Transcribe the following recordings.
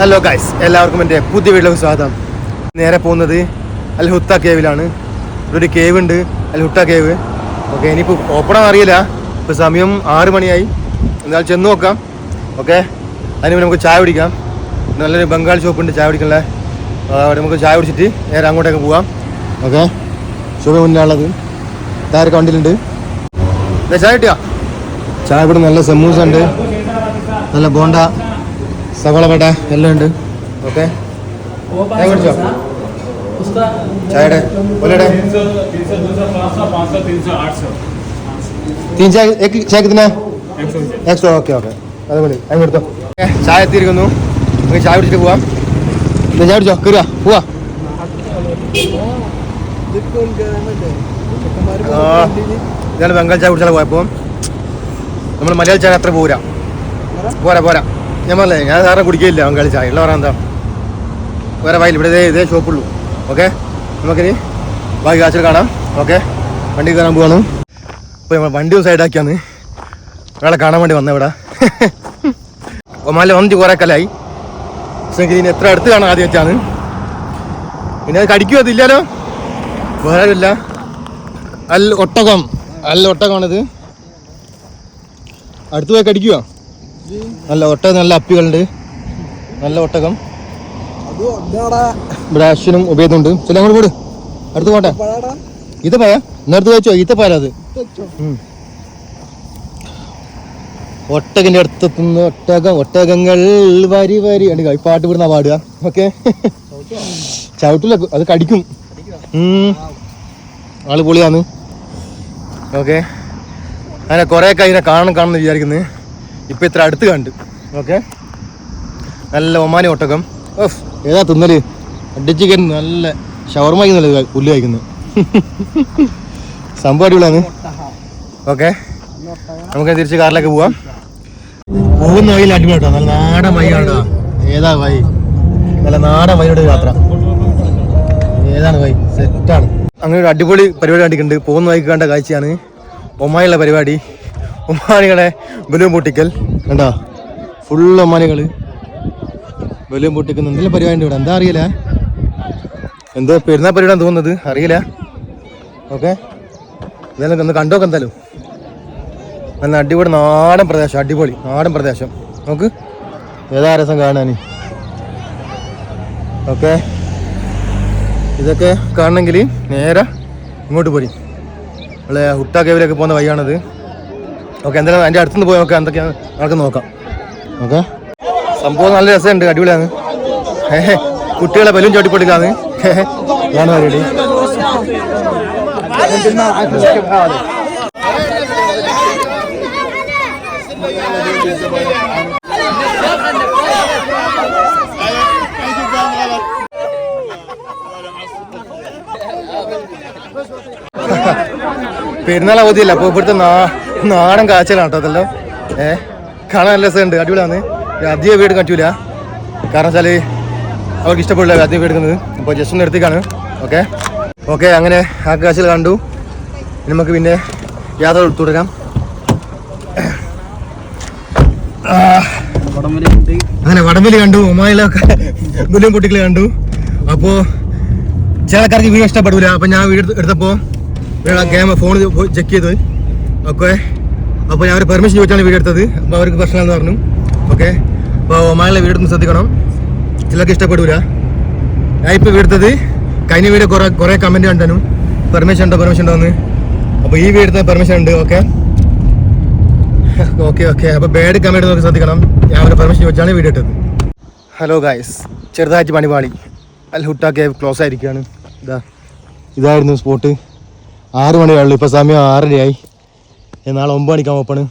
Hello guys എല്ലാവർക്കും എന്റെ പുതിയ വീട്ടിലേക്ക് സ്വാഗതം. നേരെ പോകുന്നത് അൽ ഹുത്ത കേവിലാണ് ഒരു കേവ് ഉണ്ട് അൽ ഹുത്ത കേവ് ഓക്കെ ഇനിയിപ്പോൾ ഓപ്പൺ അറിയില്ല. ഇപ്പോൾ സമയം ആറ് മണിയായി. എന്നാൽ ചെന്ന് നോക്കാം. ഓക്കെ അതിന് നമുക്ക് ചായ കുടിക്കാം. നല്ലൊരു ബംഗാൾ ഷോപ്പുണ്ട് ചായ കുടിക്കാനുള്ള. അവിടെ നമുക്ക് ചായ കുടിച്ചിട്ട് നേരെ അങ്ങോട്ടേക്ക് പോവാം. ഓക്കെ ഷോപ്പ് മുന്നിലുള്ളത് താരൊക്കെ വണ്ടിയിലുണ്ട് ചായ കിട്ടിയാ? ചായ ഇവിടെ നല്ല സമൂസ ഉണ്ട്. നല്ല ബോണ്ട. സവാള വട എല്ലാം ഉണ്ട് ഓക്കെ ചായ കുടിച്ചോ ചായയുടെ ഒലയുടെ तीन सौ तीन सौ दो सौ पाँच सौ पाँच सौ तीन सौ आठ सौ തീൻ ചായ ഏക്ക് ചായ കിട്ടുന്ന एक सौ എക്സ്ട്രാ ഓക്കെ ഓക്കെ അത് മതി അതിന് കൊടുത്തോ ഏ, ചായ എത്തിയിരിക്കുന്നു നമുക്ക് ചായ കുടിച്ചിട്ട് പോവാം എന്നാ ചായ കുടിച്ചോ കയറുക പോവാ ആ, ഇതാണ് ബംഗാൾ ചായ കുടിച്ചാൽ പോയപ്പോൾ നമ്മൾ മലയാള ചായ അത്ര പോരാ പോരാ പോരാ ഞാൻ പറഞ്ഞേ ഞാൻ സാറെ കുടിക്കില്ല അവൻ ചായ ഉള്ള പറയാൻ എന്താ? വേറെ വയൽ ഇവിടെ ഇതേ ഷോപ്പുള്ളൂ. ഓക്കെ? നമുക്കിനി ബാക്കി കാച്ചിൽ കാണാം. ഓക്കെ? വണ്ടി കയറാൻ പോകണം അപ്പോൾ നമ്മൾ വണ്ടി ഒന്ന് സൈഡാക്കിയാന്ന് ഒരാളെ കാണാൻ വേണ്ടി വന്ന ഇവിടെ. ഒമാലിൽ വന്നിട്ട് കുറേ കലായി. പക്ഷേ ഇതിന് എത്ര അടുത്ത് കാണാൻ ആദ്യം വെച്ചാണ്. പിന്നെ അത് കടിക്കുമോ അതില്ലല്ലോ? വേറെ ഇല്ല. അല്ല ഒട്ടകം. അല്ല ഒട്ടകമാണിത്. അടുത്ത് പോയി കടിക്കുവോ? നല്ല ഒട്ടകം നല്ല അപ്പികളുണ്ട്. നല്ല ഒട്ടകം. ഇവിടെ അശ്വിനും ഉപയോഗമുണ്ട് ചില അങ്ങോട്ട് പോട്. അടുത്ത് പോട്ടെ. ഈത്തപ്പായ നേരത്തെ വെച്ചോ. ഈത്തപ്പായ അത്. ഒട്ടകിന്റെ അടുത്തെത്തുന്ന ഒട്ടകം ഒട്ടകങ്ങൾ വരി വരി. ഈ പാട്ട് വിടുന്ന പാടുക. ഓക്കെ. ചവിട്ടില്ല അത് കടിക്കും. ആൾ പൊളിയാന്ന് ഓക്കെ. അങ്ങനെ കുറേ ഒക്കെ അതിനെ കാണണം കാണണം വിചാരിക്കുന്നത് ഇപ്പൊ ഇത്ര അടുത്ത് കണ്ട്. ഓക്കെ. നല്ല ഒമാനി ഒട്ടകം. ഓഫ് ഏതാ തിന്നൽ? അടിച്ച് കയറി നല്ല ഷവർമ കഴിക്കുന്നില്ല പുല്ല് കഴിക്കുന്നു സംഭവം അടിപൊളിയാണ്. ഓക്കെ. നമുക്ക് തിരിച്ച് കാറിലേക്ക് പോവാം. പോകുന്ന വഴിയിൽ അടിപൊളി കേട്ടോ നല്ല നാടൻ വഴിയാണോ ഏതാ വഴി? നല്ല നാടൻ വഴിയുടെ യാത്ര. ഏതാണ് വഴി? സെറ്റാണ്. അങ്ങനെ ഒരു അടിപൊളി പരിപാടി കണ്ടിട്ടുണ്ട്. പോകുന്ന വഴിക്ക് കണ്ട കാഴ്ചയാണ്. ഒമാനുള്ള പരിപാടി. ഒമാനികളെ ബലൂൺ പൊട്ടിക്കൽ. കണ്ടോ? ഫുൾ ഒമാനികൾ ബലൂൺ പൊട്ടിക്കുന്ന. എന്തെങ്കിലും പരിപാടി ഇവിടെ? എന്താ അറിയില്ല? എന്തോ പെരുന്നാൾ പരിപാടി തോന്നുന്നത്. അറിയില്ല. ഓക്കെ. എന്തായാലും ഒന്ന് കണ്ടോക്കെ എന്തായാലും. നല്ല അടിപൊളി നാടൻ പ്രദേശം അടിപൊളി നാടൻ പ്രദേശം. നോക്ക്. ഏതാ രസം കാണാൻ ഓക്കെ. ഇതൊക്കെ കാണണമെങ്കിൽ നേരെ ഇങ്ങോട്ട് പോരി. നമ്മളെ ഹുട്ട കേവിലൊക്കെ പോകുന്ന വഴിയാണത്. ഓക്കെ എന്തായാലും അതിന്റെ അടുത്തുനിന്ന് പോയി നോക്കാം എന്തൊക്കെയാണ് നമുക്ക് നോക്കാം. ഓക്കെ. സംഭവം നല്ല രസമുണ്ട് അടിപൊളിയാണ്. കുട്ടികളെ ബലൂൺ ചവിട്ടിപ്പൊട്ടിക്കാന്ന് പരിപാടി. പെരുന്നാൾ അവധിയല്ല അപ്പോൾ ഇവിടുത്തെ നാടൻ കാച്ചലാണ് കേട്ടോ അതല്ലോ. ഏ കാണാൻ നല്ല രസമുണ്ട്. അടിപൊളിയാണ്. അധികം വീട് കറ്റൂല കാരണം വെച്ചാൽ അവർക്ക് ഇഷ്ടപ്പെടില്ല അധികം വീട് എടുക്കുന്നത്. അപ്പോൾ ജസ്റ്റ് ഒന്ന് എടുത്തേക്കാണ്. ഓക്കെ ഓക്കെ അങ്ങനെ ആ കാച്ചൽ കണ്ടു. നമുക്ക് പിന്നെ യാത്ര തുടരാം. അങ്ങനെ വടംവലി കണ്ടു ഉമായിലൊക്കെ മുല്ലും പൊട്ടിക്കൽ കണ്ടു. അപ്പോൾ ചില ആൾക്കാർക്ക് വീഡിയോ ഇഷ്ടപ്പെടില്ല അപ്പോൾ ഞാൻ വീഡിയോ എടുത്തപ്പോൾ ക്യാമറ ഫോൺ ചെക്ക് ചെയ്തു. ഓക്കെ അപ്പോൾ ഞാൻ ഒരു പെർമിഷൻ ചോദിച്ചാണ് വീട് എടുത്തത്. അപ്പോൾ അവർക്ക് പ്രശ്നമെന്ന് പറഞ്ഞു. ഓക്കെ അപ്പോൾ ഒമാനിലെ വീഡിയോ ഒന്ന് ശ്രദ്ധിക്കണം. ചിലർക്ക് ഇഷ്ടപ്പെടില്ല ഞാൻ ഇപ്പോൾ വീഡിയോ എടുത്തത്. കഴിഞ്ഞ വീട് കുറേ കുറേ കമന്റ് കണ്ടു പെർമിഷൻ ഉണ്ടോ പെർമിഷൻ ഉണ്ടോ എന്ന്. അപ്പോൾ ഈ എടുത്ത പെർമിഷൻ ഉണ്ട്. ഓക്കെ ഓക്കെ ഓക്കെ അപ്പോൾ ബേഡ് കമന്റ് നോക്കി ശ്രദ്ധിക്കണം. ഞാൻ ഒരു പെർമിഷൻ ചോദിച്ചാണ് വീട് എടുത്തത്. ഹലോ ഗായ്സ് ചെറുതായിട്ട് പണിപാളി അൽ ഹുട്ട കേവ് ക്ലോസ് ആയിരിക്കുകയാണ്. ഇതാ. ഇതായിരുന്നു സ്പോട്ട് ആറ് മണിയാണല്ലോ ഇപ്പോൾ സമയം ആറരയായി. നാളെ ഒമ്പത് മണിക്കാൻ ഓപ്പണ്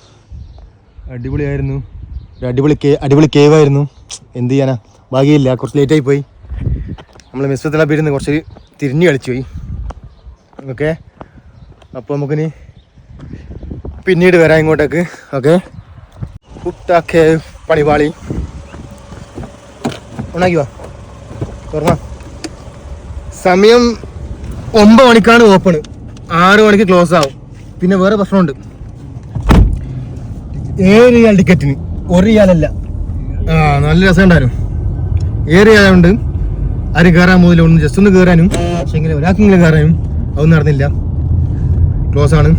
അടിപൊളിയായിരുന്നു. ഒരു അടിപൊളി കേ അടിപൊളി കേവ് ആയിരുന്നു. എന്ത് ചെയ്യാനാ? ഭാഗ്യമില്ല കുറച്ച് ലേറ്റായി പോയി. നമ്മൾ മിസ്വത്തില പേരുന്ന് കുറച്ച് തിരിഞ്ഞ് കളിച്ചു പോയി. ഓക്കെ അപ്പോൾ നമുക്കിനി പിന്നീട് വരാം ഇങ്ങോട്ടേക്ക്. ഓക്കെ കുട്ടാക്കേ പണിപാളി ഉണാക്കി വാ തുറന്ന. സമയം ഒമ്പത് മണിക്കാണ് ഓപ്പണ് ആറ് മണിക്ക് ക്ലോസ് ആവും. പിന്നെ വേറെ പ്രശ്നമുണ്ട്. ഏഴ് റിയാൽ ടിക്കറ്റിന് ഒരു റിയാലല്ല ആ നല്ല രസമുണ്ടായിരുന്നു. ഏരിയ ആയതുകൊണ്ട് ആരും കയറാൻ പോകുന്നില്ല ഒന്ന് ജസ്റ്റ് ഒന്ന് കയറാനും പക്ഷേ ഇങ്ങനെ ഒരാൾക്കെങ്കിലും കയറാനും അതൊന്നും നടന്നില്ല. ക്ലോസ് ആണ്.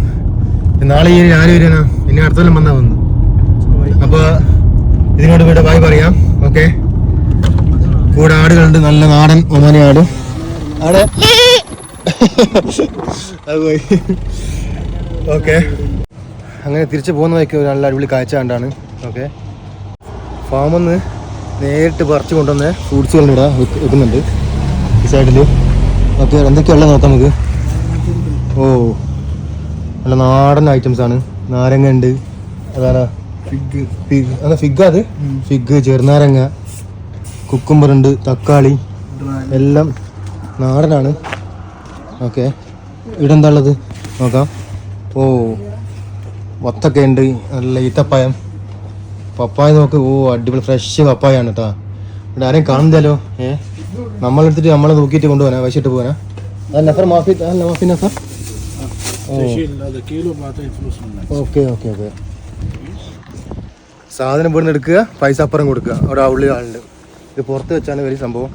നാളെ ഈ ആരും വരാനാ ഇനി അടുത്തെല്ലാം വന്നാ വന്നു അപ്പൊ ഇതിനോട് വീട് ബായ് പറയാം. ഓക്കെ കൂടെ ആടുകളുണ്ട്. നല്ല നാടൻ ഒമാനി ആട്. ആടെ. ഓക്കെ അങ്ങനെ തിരിച്ചു പോകുന്ന വഴിക്ക് ഒരു നല്ല അടിപൊളി കാഴ്ച കണ്ടാണ്. ഓക്കെ. ഫാമിൽ നിന്ന് നേരിട്ട് പറിച്ചു കൊണ്ടുവന്ന ഫ്രൂട്ട്സുകളും ഇവിടെ വെക്ക്- വെക്കുന്നുണ്ട്. ഈ സൈഡിൽ ഓക്കെ എന്തൊക്കെയുള്ള നോക്കാം നമുക്ക്. ഓ നല്ല നാടൻ ഐറ്റംസ് ആണ്. നാരങ്ങ ഉണ്ട് അതാണ് ഫിഗ് ഫിഗ് അതാ ഫിഗ് അത്? ഫിഗ് ചെറുനാരങ്ങ കുക്കുംബർ ഉണ്ട് തക്കാളി എല്ലാം നാടനാണ്. ഓക്കെ. ഇവിടെ എന്താ ഉള്ളത്? നോക്കാം. ഓ വത്തൊക്കെ ഉണ്ട്. നല്ല ഈത്തപ്പായം പപ്പായ നോക്ക്. ഓ അടിപൊളി ഫ്രഷ് പപ്പായാണ് കേട്ടോ ഇവിടെ ആരെയും കാണുന്നില്ലല്ലോ. ഏ? നമ്മളെടുത്തിട്ട് നമ്മളെ നോക്കിയിട്ട് കൊണ്ടുപോകാനാ വശിട്ട് പോകാനാ നഫർ മാഫി ഓക്കെ ഓക്കെ ഓക്കെ. സാധനം ഇവിടുന്ന് എടുക്കുക. പൈസ അപ്പുറം കൊടുക്കുക. അവിടെ ഉള്ളിൽ ആളുണ്ട്. ഇത് പുറത്ത് വെച്ചാണ് വലിയ സംഭവം.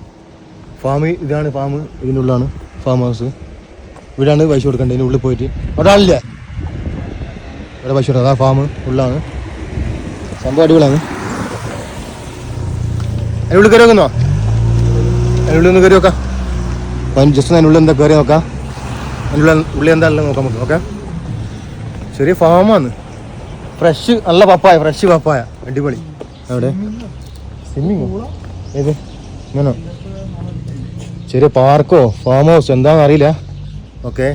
ഫാം ഇതാണ് ഫാം ഇതിനുള്ളാണ് ഫാം ഹൗസ്. ഇവിടെയാണ് പൈസ കൊടുക്കേണ്ടത്. ഇതിനുള്ളിൽ പോയിട്ട്. ആളില്ല ഇവിടെ പശു അതാ ഫാം ഉള്ളാണ്. സംഭവം അടിപൊളിയാണ്. അതിനുള്ളിൽ കയറി വെക്കുന്നോ അതിനുള്ളിൽ ഒന്ന് കയറി നോക്കാം. അപ്പം ജസ്റ്റ് അതിനുള്ളിൽ എന്താ കയറി നോക്കാം. അതിനുള്ള ഉള്ളി എന്താ നോക്കാം നമുക്ക്. ഓക്കെ ചെറിയ ഫാമാണ് ഫ്രഷ് നല്ല പപ്പായ ഫ്രഷ് പപ്പായ. അടിപൊളി. അവിടെ. സ്വിമ്മിങ് ഏത്? ഇങ്ങനോ? ചെറിയ പാർക്കോ ഫാം ഹൗസ് എന്താണെന്ന് അറിയില്ല. ഓക്കെ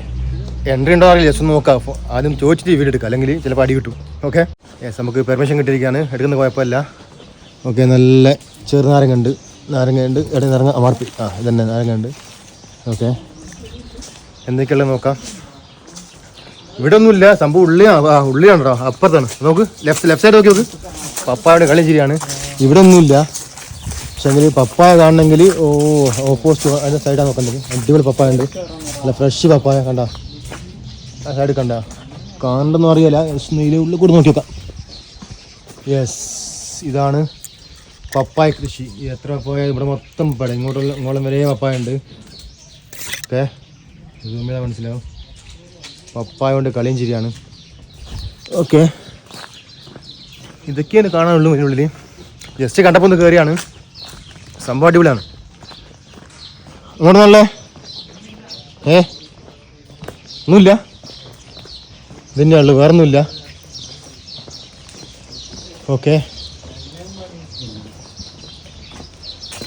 എൻട്രി ഉണ്ടോ അറിയില്ല. ജസ്റ്റ് നോക്കാം. ആദ്യം ചോദിച്ചിട്ട് വീട് എടുക്കാം. അല്ലെങ്കിൽ ചിലപ്പോൾ അടി കിട്ടും. ഓക്കെ യെസ് നമുക്ക് പെർമിഷൻ കിട്ടിയിരിക്കുകയാണ്. എടുക്കുന്ന കുഴപ്പമില്ല. ഓക്കെ നല്ല ചെറുനാരങ്ങ ഉണ്ട് നാരങ്ങ ഉണ്ട് ഇടയിൽ നാരങ്ങ ആ ഇതന്നെ. നാരങ്ങ ഉണ്ട് ഓക്കെ എന്തൊക്കെയുള്ളത് നോക്കാം. ഇവിടെ ഒന്നുമില്ല സംഭവം ഉള്ളിയാണ് ആ ഉള്ളിയാണോ അപ്പുറത്താണ്. നോക്ക്. ലെഫ്റ്റ് ലെഫ്റ്റ് സൈഡ് നോക്കി. നോക്ക് പപ്പായുടെ കളി ശരിയാണ്. ഇവിടെ ഒന്നുമില്ല പക്ഷെ എങ്കിൽ പപ്പായ കാണണമെങ്കിൽ ഓ ഓപ്പോസിറ്റ് അതിന്റെ സൈഡാണ് നോക്കേണ്ടത്. അടിപൊളി പപ്പായ ഉണ്ട്. നല്ല ഫ്രഷ് പപ്പായ. കണ്ട? ആ സൈഡ് കണ്ട? കാണണ്ടെന്ന് അറിയില്ല. ഒന്ന് ഉള്ളിൽ കൂടി നോക്കി നോക്കാം. യെസ് ഇതാണ് പപ്പായ കൃഷി. എത്ര പപ്പായ? ഇവിടെ മൊത്തം പപ്പായ ഇങ്ങോട്ടുള്ള ഇങ്ങോളം വരെ പപ്പായ ഉണ്ട്. ഓക്കെ ഇതുമ്പോഴാണ് മനസ്സിലാവും. പപ്പായ കൊണ്ട് കളിയും ശരിയാണ് ഓക്കെ ഇതൊക്കെയാണ് കാണാനുള്ളൂ ഇതിനുള്ളിൽ ജസ്റ്റ് കണ്ടപ്പോൾ ഒന്ന് കയറിയാണ് സംഭവം അടിപൊളിയാണ്. ഇങ്ങോട്ട് നല്ലേ ഏ? ഒന്നുമില്ല. ഇതന്നെ ഉള്ളു വേറൊന്നുമില്ല. ഓക്കെ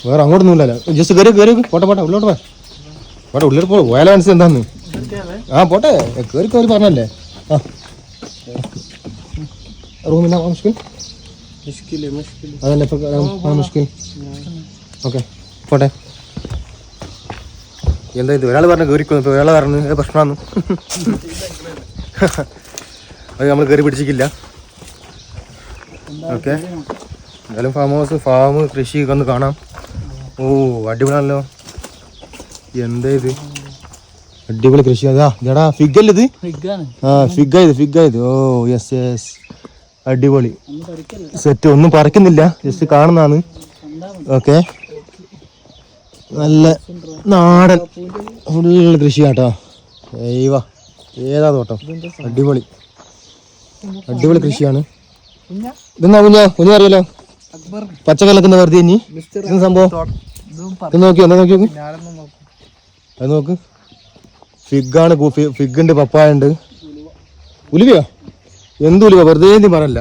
വേറെ അങ്ങോട്ടൊന്നുമില്ലല്ലോ. ജസ്റ്റ് കയറി കയറി പോട്ടെ പോട്ടെ ഉള്ളോട്ട് പോ പോട്ടെ ഉള്ളിൽ പോ. പോയാലോ മനസ്സിൽ എന്താന്ന്? ആ പോട്ടെ. കയറി കയറി പറഞ്ഞല്ലേ? ആ. റൂമില്ല മുഷ്കിൽ? അതല്ലേ മുഷ്കിൽ. ഓക്കെ പോട്ടെ. എന്താ ഇത്? ഒരാൾ പറഞ്ഞു കയറിക്കുന്നു ഇപ്പൊ ഒരാൾ പറഞ്ഞു പ്രശ്നമാണ് അത് നമ്മൾ കയറി പിടിച്ചിട്ടില്ല ഓക്കെ. എന്തായാലും ഫാം ഹൗസ് ഫാം കൃഷി ഒക്കെ ഒന്ന് കാണാം. ഓ അടിപൊളിയാണല്ലോ. എന്താ ഇത്? അടിപൊളി കൃഷി. അതാ ഇതാടാ അല്ലേ ഇത്? ആ ഫിഗ് ഇത് ഫിഗ് ഇത്. ഓ യെസ് യെസ് അടിപൊളി. സെറ്റ് ഒന്നും പറിക്കുന്നില്ല. ജസ്റ്റ് കാണുന്നതാണ്. ഓക്കെ. നല്ല നാടൻ. ഫുള്ള് കൃഷി കേട്ടോ ഏയ്വ ഏതാ തോട്ടം അടിപൊളി. അടിപൊളി കൃഷിയാണ്. ഇതെന്നാ കുഞ്ഞാ? കുഞ്ഞു അറിയാലോ? പച്ച കലക്കുന്ന വെറുതെ ഇനി. സംഭവം? ഇത് നോക്കി എന്താ നോക്കി അത് നോക്ക്. ഫിഗാണ് ഫിഗുണ്ട് പപ്പായ ഉണ്ട്. ഉലുവയോ? എന്ത് ഉലുവ? വെറുതെ നീ പറയല്ല.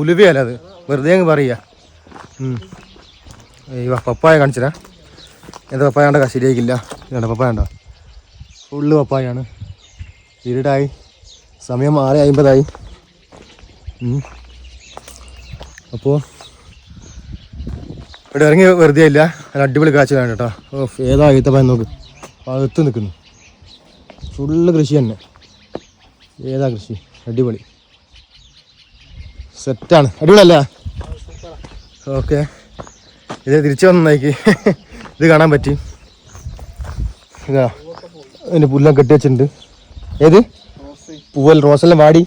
ഉലുവയല്ല അത്. വെറുതെ അങ്ങ് പറയുക. അയ്യോ പപ്പായ കാണിച്ചരാ എന്താ പപ്പായ കണ്ട ശരിയായിക്കില്ല ഇതാണ്ട പപ്പായ ഉണ്ടോ ഫുള്ള് പപ്പായാണ് ഇരുടായി. സമയം ആറ് അമ്പതായി അപ്പോൾ ഇവിടെ ഇറങ്ങി വെറുതെ ഇല്ല. നല്ല അടിപൊളി കാഴ്ച കാണും കേട്ടോ. ഓഫ് ഏതാ ഈത്തപ്പഴം നോക്ക്. പഴുത്ത് നിൽക്കുന്നു ഫുള്ള് കൃഷി തന്നെ. ഏതാ കൃഷി? അടിപൊളി. സെറ്റാണ്. അടിപൊളിയല്ലേ? ഓക്കെ. ഇത് തിരിച്ചു വന്നേക്ക് ഇത് കാണാൻ പറ്റി. ഇതാ. അതിന്റെ പുല്ലാം കെട്ടി വെച്ചിട്ടുണ്ട്. ഏത്? പൂവൽ റോസെല്ലാം വാടി?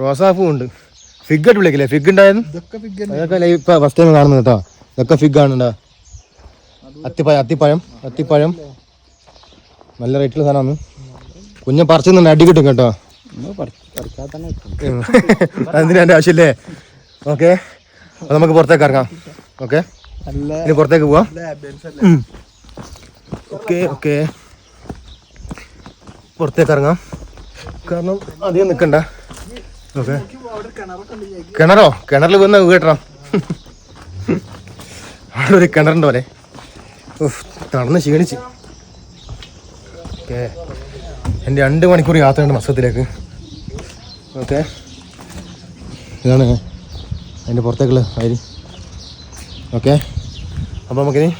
റോസാ. ഉണ്ട് ഫിഗ് അടിപൊളിയാക്കില്ലേ ഫിഗ് ഉണ്ടായിരുന്നു അതൊക്കെ ലൈവ് ഫസ്റ്റ് ടൈം കാണുന്നത് കേട്ടോ. ഇതൊക്കെ ഫിഗ് ആണ് അത്തിപ്പഴം അത്തിപ്പഴം അത്തിപ്പഴം. നല്ല റേറ്റുള്ള സാധനമാണ്. കുഞ്ഞ് പറിച്ചു അടി കിട്ടും കേട്ടോ. അതിന് എന്റെ ആവശ്യമില്ലേ? ഓക്കെ. അപ്പോൾ നമുക്ക് പുറത്തേക്ക് ഇറങ്ങാം. ഓക്കെ. ഇനി പുറത്തേക്ക് പോവാം. Okay okay. പുറത്തേക്ക് ഇറങ്ങാം കാരണം അധികം നിൽക്കണ്ട ഓക്കെ. കിണറോ? കിണറിൽ വന്ന കേട്ടോ അവിടെ ഒരു കിണറുണ്ട് പോലെ തണന്ന് ക്ഷീണിച്ച്. ഓക്കെ. എന്റെ രണ്ട് മണിക്കൂർ യാത്രയുണ്ട് മസ്കത്തിലേക്ക് ഓക്കെ. ഇതാണ് അതിന്റെ പുറത്തേക്കുള്ള അരി ഓക്കെ. അപ്പോൾ നമുക്കിനി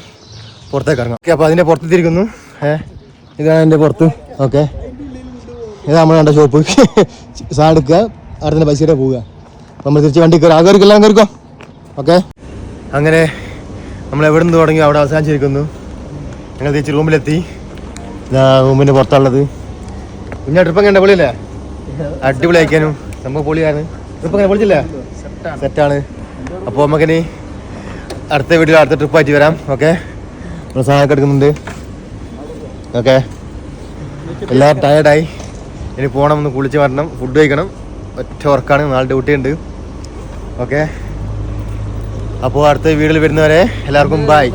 പുറത്തേക്ക് ഇറങ്ങാം. ഓക്കെ അപ്പോൾ അതിന്റെ പുറത്ത് തിരിക്കുന്നു ഏ ഇതാണ് എന്റെ പുറത്ത്. ഓക്കെ. ഇതാ നമ്മൾ കണ്ട ഷോപ്പ് സാ എടുക്കുക. അവിടെ തന്നെ പൈസ പോവുക. നമ്മൾ തിരിച്ച് വണ്ടി കയറി. ആകെ എല്ലാം കയറിക്കോ? ഓക്കെ അങ്ങനെ നമ്മൾ എവിടെ നിന്ന് തുടങ്ങി അവിടെ അവസാനിച്ചിരിക്കുന്നു. ഞങ്ങൾ തിരിച്ച് റൂമിലെത്തി. റൂമിന്റെ പുറത്താണുള്ളത്. പിന്നെ ട്രിപ്പ് എങ്ങനെ പൊളിയല്ലേ? അടിപൊളി അയക്കാനും നമുക്ക് പൊളിയാണ്. ട്രിപ്പ് എങ്ങനെ പൊളിച്ചില്ലേ? സെറ്റാണ് അപ്പോൾ നമുക്കിനി അടുത്ത വീട്ടിൽ അടുത്ത ട്രിപ്പ് ആയിട്ട് വരാം. ഓക്കെ നമ്മൾ സാധനമൊക്കെ എടുക്കുന്നുണ്ട്. ഓക്കെ എല്ലാവരും ടയർഡായി ഇനി പോകണം ഒന്ന് കുളിച്ച് വരണം ഫുഡ് കഴിക്കണം. ഒറ്റ വർക്കാണ് നാളെ ഡ്യൂട്ടി ഉണ്ട്. ഓക്കെ അപ്പോൾ അടുത്ത വീഡിയോയിൽ വരുന്നവരെ എല്ലാവർക്കും ബൈ